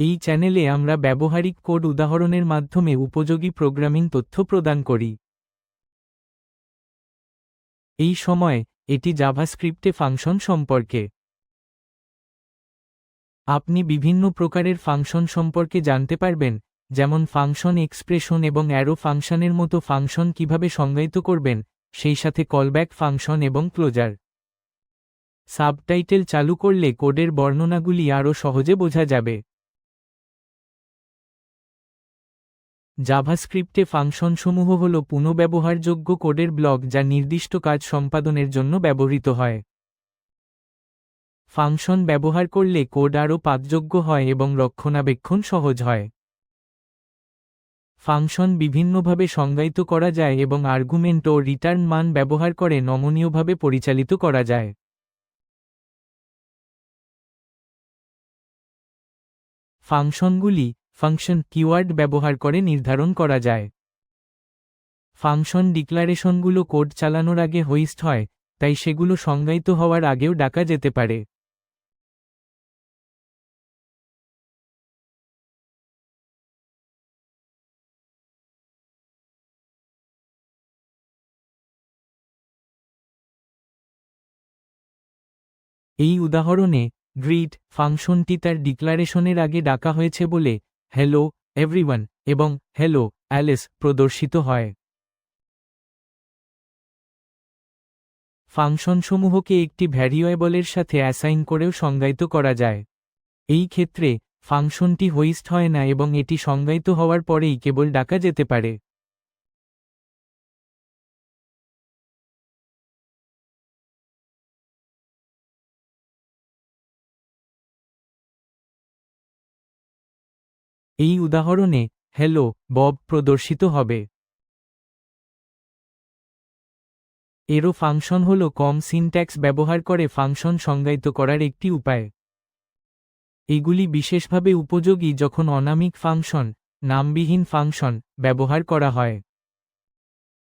এই চ্যানেলে আমরা ব্যবহারিক কোড উদাহরণের মাধ্যমে উপযোগী প্রোগ্রামিং তথ্য প্রদান করি। এই সময়, এটি জাভাস্ক্রিপ্টে ফাংশন সম্পর্কে। আপনি বিভিন্ন প্রকারের ফাংশন সম্পর্কে জানতে পারবেন, যেমন ফাংশন এক্সপ্রেশন এবং অ্যারো ফাংশনের মতো ফাংশন কীভাবে সংজ্ঞায়িত করবেন, সেই সাথে কলব্যাক ফাংশন এবং ক্লোজার। সাবটাইটেল চালু করলে কোডের বর্ণনাগুলি আরও সহজে বোঝা যাবে। জাভাস্ক্রিপ্টে ফাংশনসমূহ হল পুনঃব্যবহারযোগ্য কোডের ব্লক যা নির্দিষ্ট কাজ সম্পাদনের জন্য ব্যবহৃত হয়। ফাংশন ব্যবহার করলে কোড আরও পাঠযোগ্য হয় এবং রক্ষণাবেক্ষণ সহজ হয়। ফাংশন বিভিন্নভাবে সংজ্ঞায়িত করা যায় এবং আর্গুমেন্ট ও রিটার্ন মান ব্যবহার করে নমনীয়ভাবে পরিচালিত করা যায়। ফাংশনগুলি ফাংশন কিওয়ার্ড ব্যবহার করে নির্ধারণ করা যায়। ফাংশন ডিক্লারেশনগুলো কোড চালানোর আগে হোইস্ট হয়, তাই সেগুলো সংজ্ঞায়িত হওয়ার আগেও ডাকা যেতে পারে। এই উদাহরণে গ্রিড ফাংশনটি তার ডিক্লারেশনের আগে ডাকা হয়েছে বলে হ্যালো এভরিওয়ান এবং হ্যালো অ্যালেস প্রদর্শিত হয়। ফাংশনসমূহকে একটি ভ্যারিয়েবলের সাথে অ্যাসাইন করেও সংজ্ঞায়িত করা যায়। এই ক্ষেত্রে ফাংশনটি হোইস্ট হয় না এবং এটি সংজ্ঞায়িত হওয়ার পরেই কেবল ডাকা যেতে পারে। এই উদাহরণে হ্যালো বব প্রদর্শিত হবে। এরো ফাংশন হল কম সিনট্যাক্স ব্যবহার করে ফাংশন সংজ্ঞায়িত করার একটি উপায়। এগুলি বিশেষভাবে উপযোগী যখন অনামিক ফাংশন, নামবিহীন ফাংশন ব্যবহার করা হয়।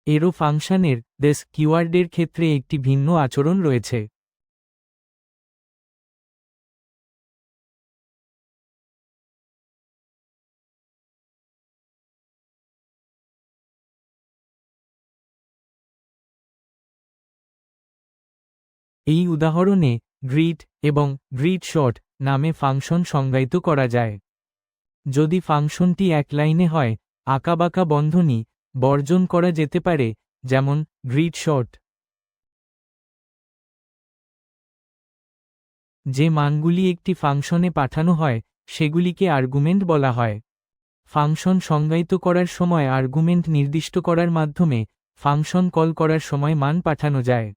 এরো ফাংশনের দেশ কিওয়ার্ডের ক্ষেত্রে একটি ভিন্ন আচরণ রয়েছে। এই উদাহরণে গ্রিট এবং গ্রিট শট নামে ফাংশন সংজ্ঞায়িত করা যায়। যদি ফাংশনটি এক লাইনে হয় আঁকাবাঁকা বন্ধনী বর্জন করা যেতে পারে, যেমন গ্রিট শট। যে মানগুলি একটি ফাংশনে পাঠানো হয়, সেগুলিকে আর্গুমেন্ট বলা হয়। ফাংশন সংজ্ঞায়িত করার সময় আর্গুমেন্ট নির্দিষ্ট করার মাধ্যমে ফাংশন কল করার সময় মান পাঠানো যায়।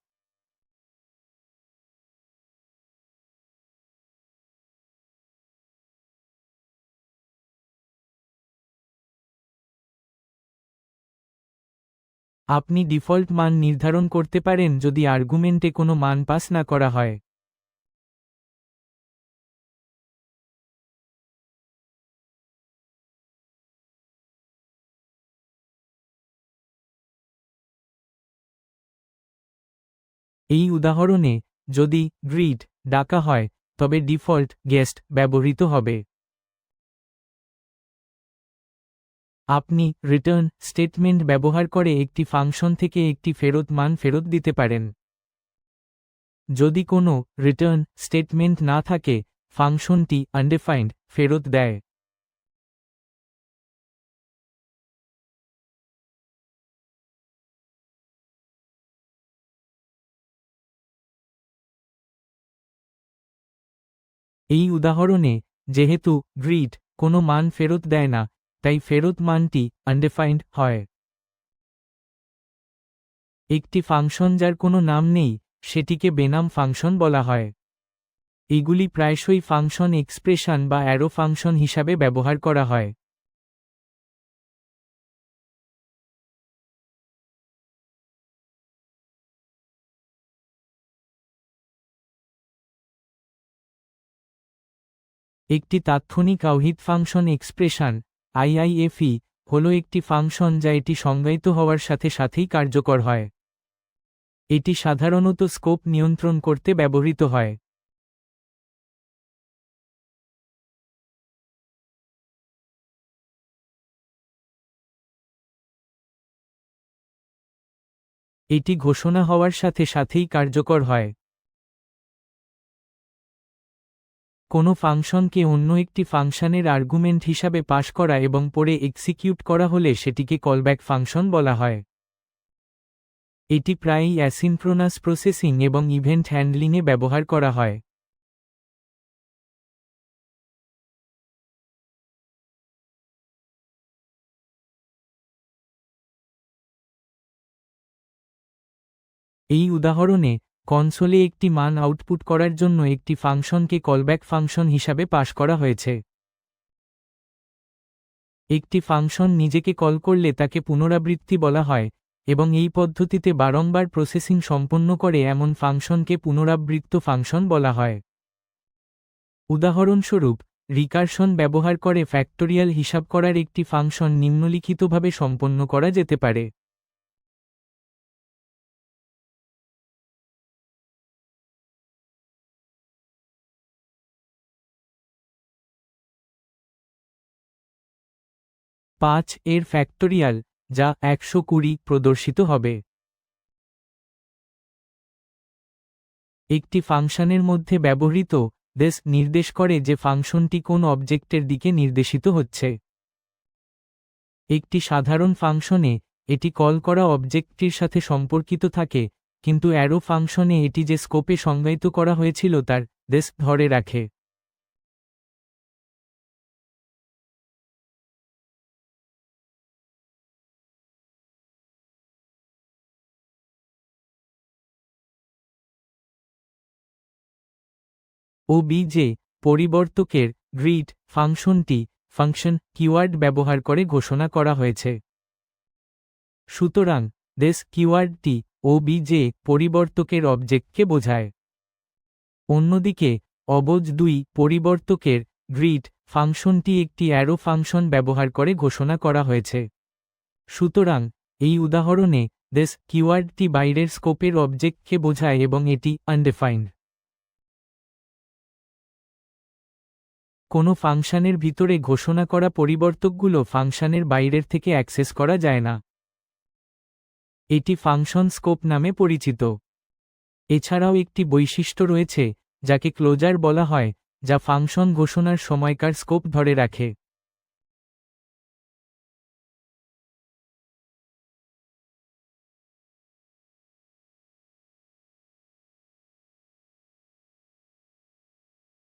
আপনি ডিফল্ট মান নির্ধারণ করতে পারেন যদি আর্গুমেন্টে কোনো মান পাস না করা হয়। এই উদাহরণে যদি গ্রিড ডাকা হয়, তবে ডিফল্ট গেস্ট ব্যবহৃত হবে। আপনি রিটার্ন স্টেটমেন্ট ব্যবহার করে একটি ফাংশন থেকে একটি ফেরত মান ফেরত দিতে পারেন। যদি কোনো রিটার্ন স্টেটমেন্ট না থাকে, ফাংশনটি আনডিফাইন্ড ফেরত দেয়। এই উদাহরণে, যেহেতু গ্রিড কোনো মান ফেরত দেয় না তাই ফেরত মানটি আনডিফাইন্ড হয়। একটি ফাংশন যার কোনো নাম নেই, সেটিকে বেনাম ফাংশন বলা হয়। এগুলি প্রায়শই ফাংশন এক্সপ্রেশন বা অ্যারো ফাংশন হিসাবে ব্যবহার করা হয়। একটি তাৎক্ষণিক আউহিত ফাংশন এক্সপ্রেশন আইআইএফই হল একটি ফাংশন যা এটি সংজ্ঞায়িত হওয়ার সাথে সাথেই কার্যকর হয়। এটি সাধারণত স্কোপ নিয়ন্ত্রণ করতে ব্যবহৃত হয়। এটি ঘোষণা হওয়ার সাথে সাথেই কার্যকর হয়। কোনো ফাংশনকে অন্য একটি ফাংশনের আর্গুমেন্ট হিসাবে পাশ করা এবং পরে এক্সিকিউট করা হলে সেটিকে কলব্যাক ফাংশন বলা হয়। এটি প্রায়ই অ্যাসিনক্রোনাস প্রসেসিং এবং ইভেন্ট হ্যান্ডলিংয়ে ব্যবহার করা হয়। এই উদাহরণে কনসোলে একটি মান আউটপুট করার জন্য একটি ফাংশনকে কলব্যাক ফাংশন হিসাবে পাশ করা হয়েছে। একটি ফাংশন নিজেকে কল করলে তাকে পুনরাবৃত্তি বলা হয়, এবং এই পদ্ধতিতে বারংবার প্রসেসিং সম্পন্ন করে এমন ফাংশনকে পুনরাবৃত্ত ফাংশন বলা হয়। উদাহরণস্বরূপ রিকারশন ব্যবহার করে ফ্যাক্টোরিয়াল হিসাব করার একটি ফাংশন নিম্নলিখিতভাবে সম্পন্ন করা যেতে পারে। পাঁচ এর ফ্যাক্টোরিয়াল, যা একশো কুড়ি প্রদর্শিত হবে। একটি ফাংশনের মধ্যে ব্যবহৃত, দেশ নির্দেশ করে যে ফাংশনটি কোন অবজেক্টের দিকে নির্দেশিত হচ্ছে। একটি সাধারণ ফাংশনে, এটি কল করা অবজেক্টটির সাথে সম্পর্কিত থাকে, কিন্তু অ্যারো ফাংশনে এটি যে স্কোপে সংজ্ঞায়িত করা হয়েছিল তার, দেশ ধরে রাখে। ও বিজে পরিবর্তকের গ্রিড ফাংশনটি ফাংশন কিওয়ার্ড ব্যবহার করে ঘোষণা করা হয়েছে। সুতরাং, দেশ কিওয়ার্ডটি ও বিজে পরিবর্তকের অবজেক্টকে বোঝায়। অন্যদিকে, অবজ দুই পরিবর্তকের গ্রিড ফাংশনটি একটি অ্যারো ফাংশন ব্যবহার করে ঘোষণা করা হয়েছে। সুতরাং, এই উদাহরণে দেশ কিওয়ার্ডটি বাইরের স্কোপের অবজেক্টকে বোঝায় এবং এটি আনডেফাইন্ড কোনো ফাংশনের ভিতরে ঘোষণা করা পরিবর্তকগুলো ফাংশনের বাইরের থেকে অ্যাক্সেস করা যায় না। এটি ফাংশন স্কোপ নামে পরিচিত। এছাড়াও একটি বৈশিষ্ট্য রয়েছে, যাকে ক্লোজার বলা হয়, যা ফাংশন ঘোষণার সময়কার স্কোপ ধরে রাখে।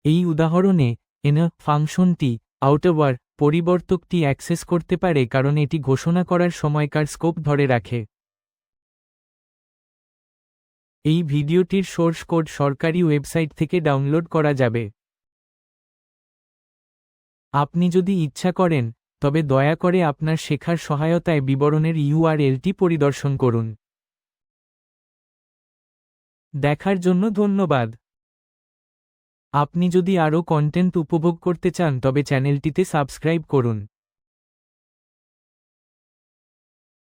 এই উদাহরণে এন ফাংশনটি আউটওয়ার পরিবর্তকটি অ্যাক্সেস করতে পারে কারণ এটি ঘোষণা করার সময়কার স্কোপ ধরে রাখে। এই ভিডিওটির সোর্স কোড সরকারি ওয়েবসাইট থেকে ডাউনলোড করা যাবে। আপনি যদি ইচ্ছা করেন, তবে দয়া করে আপনার শেখার সহায়তায় বিবরণের ইউআরএলটি পরিদর্শন করুন। দেখার জন্য ধন্যবাদ। আপনি যদি আরও কন্টেন্ট উপভোগ করতে চান তবে চ্যানেলটিতে সাবস্ক্রাইব করুন।